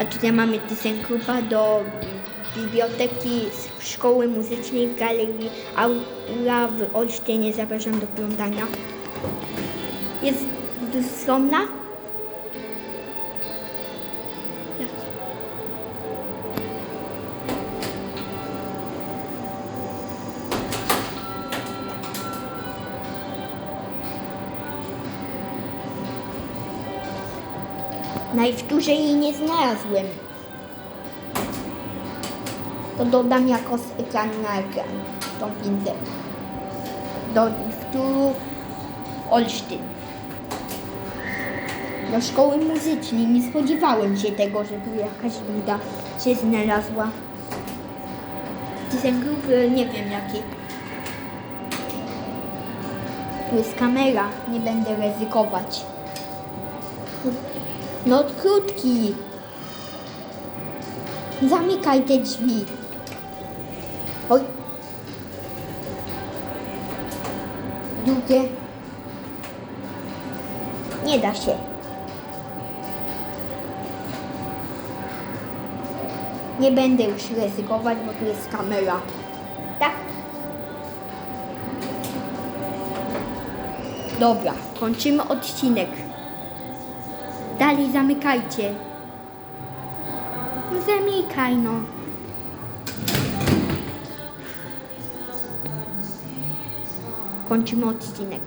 A tutaj mamy Tysenkrupa do biblioteki szkoły muzycznej w galerii Aula w Olsztynie. Zapraszam do oglądania. Jest skromna. Najwtórzej jej nie znalazłem. To dodam jako z ekranu na ekran tą pintę. Do wtóru Olsztyn. Do szkoły muzycznej. Nie spodziewałem się tego, że tu jakaś luda się znalazła. Ten grup, e, nie wiem jaki. Tu jest kamera, nie będę ryzykować. No krótki. Zamykaj te drzwi. Oj. Drugie. Nie da się. Nie będę już ryzykować, bo tu jest kamera. Tak? Dobra, kończymy odcinek. Dalej zamykajcie. No zamykaj no. Kończymy odcinek.